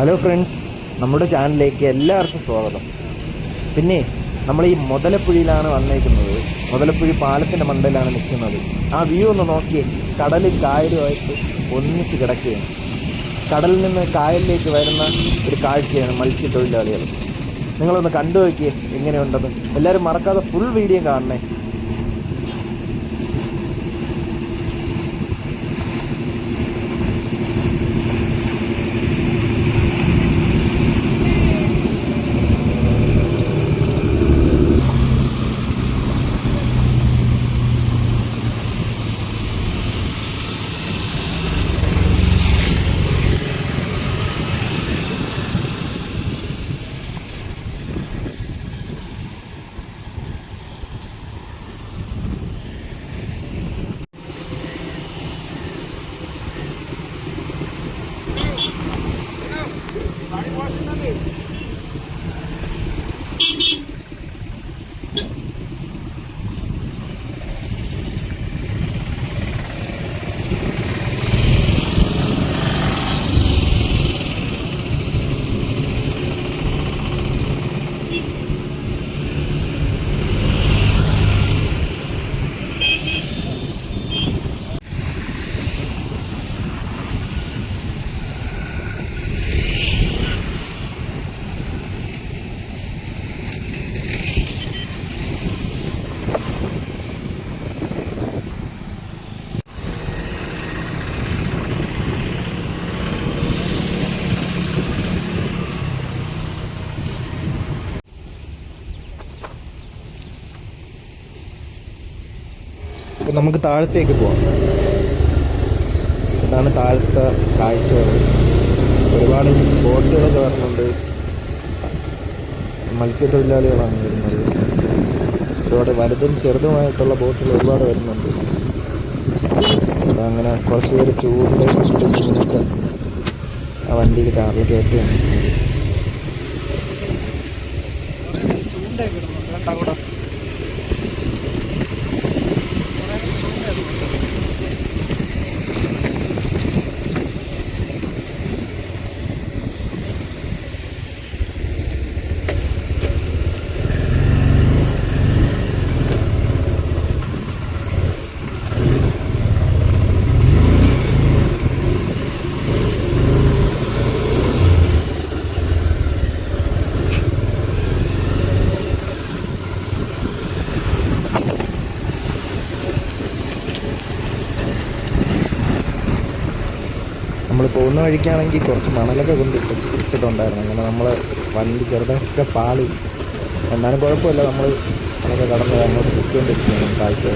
Hello friends നമ്മുടെ ചാനലിലേക്ക് എല്ലാവർക്കും സ്വാഗതം. പിന്നെ നമ്മൾ ഈ മുതലപ്പുഴയിലാണ് വന്നേക്കുന്നത്. മുതലപ്പുഴി പാലത്തിന്റെ മണ്ടയിലാണ് നിൽക്കുന്നത്. ആ വ്യൂ ഒന്ന് നോക്കിയേ കടലും കായലുമായിട്ട് ഒന്നിച്ച് കിടക്കുകയാണ്. കടലിൽ നിന്ന് കായലിലേക്ക് വരുന്ന ഒരു കാഴ്ചയാണ് മത്സ്യത്തൊഴിലാളികൾ. നിങ്ങളൊന്ന് കണ്ടു നോക്കിയേ എങ്ങനെയുണ്ടെന്ന്. എല്ലാവരും മറക്കാതെ ഫുൾ വീഡിയോ കാണണേ. Vai, pode estar nele. അപ്പോൾ നമുക്ക് താഴത്തേക്ക് പോവാം. ഇതാണ് താഴത്തെ കാഴ്ചകൾ ഒരുപാട് ബോട്ടുകളൊക്കെ വരുന്നുണ്ട് മത്സ്യത്തൊഴിലാളികളാണ് വരുന്നത്. ഒരുപാട് വലുതും ചെറുതുമായിട്ടുള്ള ബോട്ടുകൾ ഒരുപാട് വരുന്നുണ്ട്. അങ്ങനെ കുറച്ച് പേര് ചൂടിന്റെ ആ വണ്ടിയിൽ കാറിൽ കയറ്റുകയാണ്. നമ്മൾ പോകുന്ന വഴിക്കാണെങ്കിൽ കുറച്ച് മണലൊക്കെ കൊണ്ട് ഇട്ട് ഇട്ടിട്ടുണ്ടായിരുന്നു. അങ്ങനെ നമ്മൾ വണ്ടി ചെറുതൊക്കെ പാളി. എന്നാലും കുഴപ്പമില്ല. നമ്മൾ അതൊക്കെ കടന്ന് അങ്ങോട്ട് പൊയ്ക്കൊണ്ടിരിക്കുകയാണ് കാഴ്ച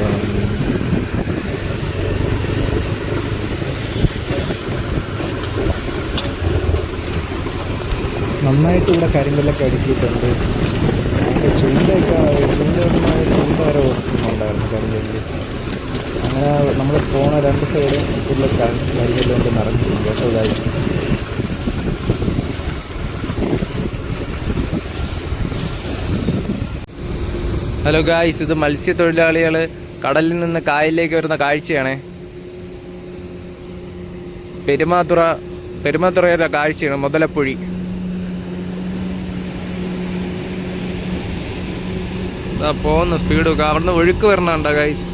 നന്നായിട്ട് ഇവിടെ കരിങ്കല്ലൊക്കെ അടുക്കിയിട്ടുണ്ട്. ചൂണ്ടയൊക്കെ ചൂണ്ടയൊന്നുമായ ചൂണ്ട വരെ ഓർക്കുന്നുണ്ടായിരുന്നു കരിങ്കല്ല്. അങ്ങനെ നമ്മൾ പോണ രണ്ട് സൈഡും ഫുള്ള് കരിങ്കല്ല് കൊണ്ട് നിറഞ്ഞിട്ടുണ്ട് കേട്ടോ ഇതായി ഹലോ ഗായ്സ് ഇത് മത്സ്യത്തൊഴിലാളികൾ കടലിൽ നിന്ന് കായലിലേക്ക് വരുന്ന കാഴ്ചയാണ്. പെരുമാതുറ പെരുമാതുറയുടെ കാഴ്ചയാണ് മുതലപ്പുഴി. ഇതാ പോകുന്ന സ്പീഡ് അവിടുന്ന് ഒഴുക്ക് വരണുണ്ടോ ഗായ്സ്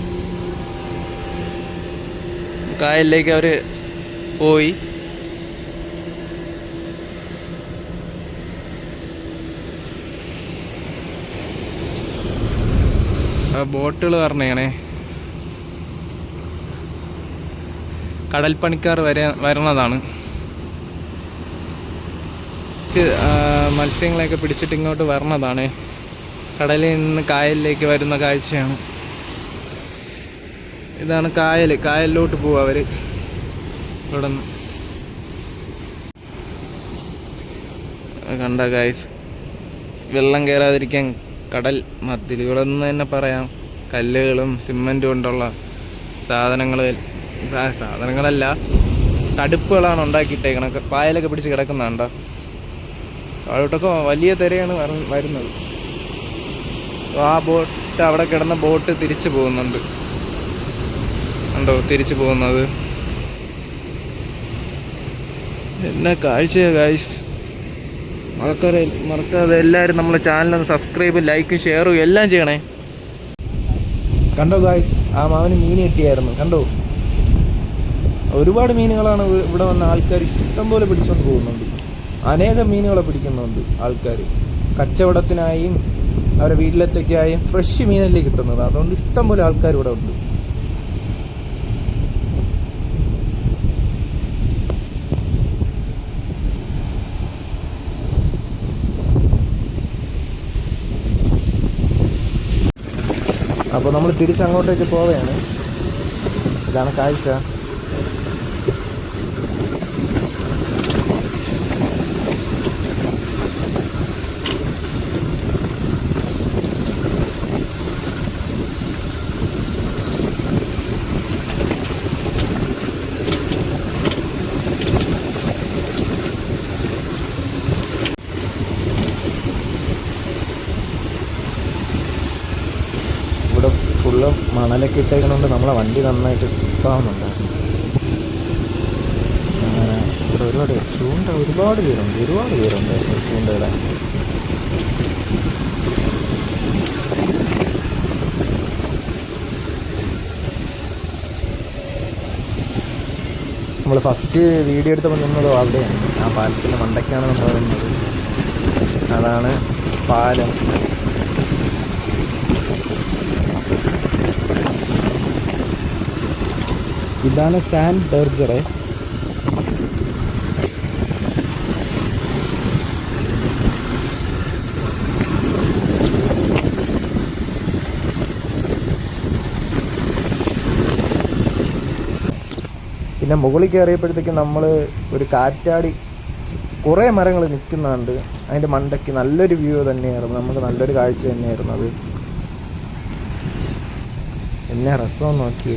കായലിലേക്ക് അവർ പോയി. ബോട്ടുകൾ പറഞ്ഞാണേ കടൽപ്പണിക്കാർ വരെ വരണതാണ് മത്സ്യങ്ങളെയൊക്കെ പിടിച്ചിട്ട് ഇങ്ങോട്ട് വരണതാണ്. കടലിൽ നിന്ന് കായലിലേക്ക് വരുന്ന കാഴ്ചയാണ്. ഇതാണ് കായൽ കായലിലോട്ട് പോവുക അവർ ഇവിടെ നിന്ന്. കണ്ട കായ് വെള്ളം കയറാതിരിക്കാൻ കടൽ മതിലുകളെന്ന് തന്നെ പറയാം. കല്ലുകളും സിമന്റും കൊണ്ടുള്ള സാധനങ്ങൾ സാധനങ്ങളല്ല തടുപ്പുകളാണ് ഉണ്ടാക്കിയിട്ടേക്കണത്. പായലൊക്കെ പിടിച്ച് കിടക്കുന്നുണ്ടോ താഴോട്ടൊക്കെ വലിയ തിരയാണ് വരുന്നത്. ആ ബോട്ട് അവിടെ കിടന്ന ബോട്ട് തിരിച്ചു പോകുന്നുണ്ട്. ഉണ്ടോ? തിരിച്ചു പോകുന്നത്? എന്നാ കാഴ്ചയാ ഗായ്സ് മറക്കാതെ മറക്കാതെ എല്ലാവരും നമ്മളെ ചാനലൊന്ന് സബ്സ്ക്രൈബ് ലൈക്കും ഷെയറും എല്ലാം ചെയ്യണേ. കണ്ടോ ഗായ്സ് ആ മാവന് മീൻ കിട്ടിയായിരുന്നു. കണ്ടോ? ഒരുപാട് മീനുകളാണ് ഇവ- ഇവിടെ വന്ന ആൾക്കാർ ഇഷ്ടംപോലെ പിടിച്ചുകൊണ്ട് പോകുന്നുണ്ട്. അനേകം മീനുകളെ പിടിക്കുന്നുണ്ട് ആൾക്കാർ കച്ചവടത്തിനായും അവരുടെ വീട്ടിലത്തേക്കായും ഫ്രഷ് മീനല്ലേ കിട്ടുന്നത്. അതുകൊണ്ട് ഇഷ്ടംപോലെ ആൾക്കാർ ഇവിടെ ഉണ്ട്. അപ്പോൾ നമ്മൾ തിരിച്ചങ്ങോട്ടേക്ക് പോവുകയാണ്. ഇതാണ് കാഴ്ച ഇവിടെ ഫുള്ള് മണലൊക്കെ ഇട്ടേക്കുന്നതുകൊണ്ട് നമ്മളെ വണ്ടി നന്നായിട്ട് സ്ലിപ്പാവുന്നുണ്ട് അങ്ങനെ ഇവിടെ ഒരുപാട് ചൂണ്ട ഒരുപാട് പേരുണ്ട് ഒരുപാട് പേരുണ്ട് ചൂണ്ടയുടെ നമ്മൾ ഫസ്റ്റ് വീഡിയോ എടുത്തപ്പോൾ നിന്നത് അവിടെയാണ്. ആ പാലത്തിന്റെ മണ്ടയ്ക്കാണ് നമ്മൾ വരുന്നത്. അതാണ് പാലം. ഇതാണ് സാൻ ബെർജറെ. പിന്നെ മുകളിൽ കയറിയപ്പോഴത്തേക്ക് നമ്മൾ ഒരു കാറ്റാടി കുറേ മരങ്ങൾ നിൽക്കുന്നുണ്ട്. അതിന്റെ മണ്ടയ്ക്ക് നല്ലൊരു വ്യൂ തന്നെയായിരുന്നു. നമുക്ക് നല്ലൊരു കാഴ്ച തന്നെയായിരുന്നു അത്. എന്നെ രസം നോക്കി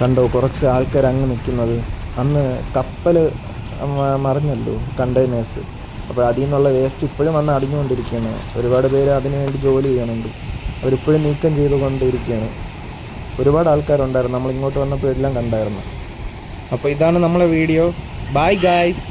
കണ്ടോ കുറച്ച് ആൾക്കാർ അങ്ങ് നിൽക്കുന്നത് അന്ന് കപ്പൽ മറിഞ്ഞല്ലോ കണ്ടെയ്നേഴ്സ് അപ്പോൾ അതിൽ നിന്നുള്ള വേസ്റ്റ് ഇപ്പോഴും വന്ന് അടിഞ്ഞുകൊണ്ടിരിക്കുകയാണ്. ഒരുപാട് പേര് അതിനുവേണ്ടി ജോലി ചെയ്യണുണ്ട് അവരിപ്പോഴും നീക്കം ചെയ്തുകൊണ്ടിരിക്കുകയാണ്. ഒരുപാട് ആൾക്കാരുണ്ടായിരുന്നു. നമ്മൾ ഇങ്ങോട്ട് വന്നപ്പോൾ എല്ലാം കണ്ടായിരുന്നു. അപ്പോൾ ഇതാണ് നമ്മളെ വീഡിയോ ബൈ ഗായ്സ്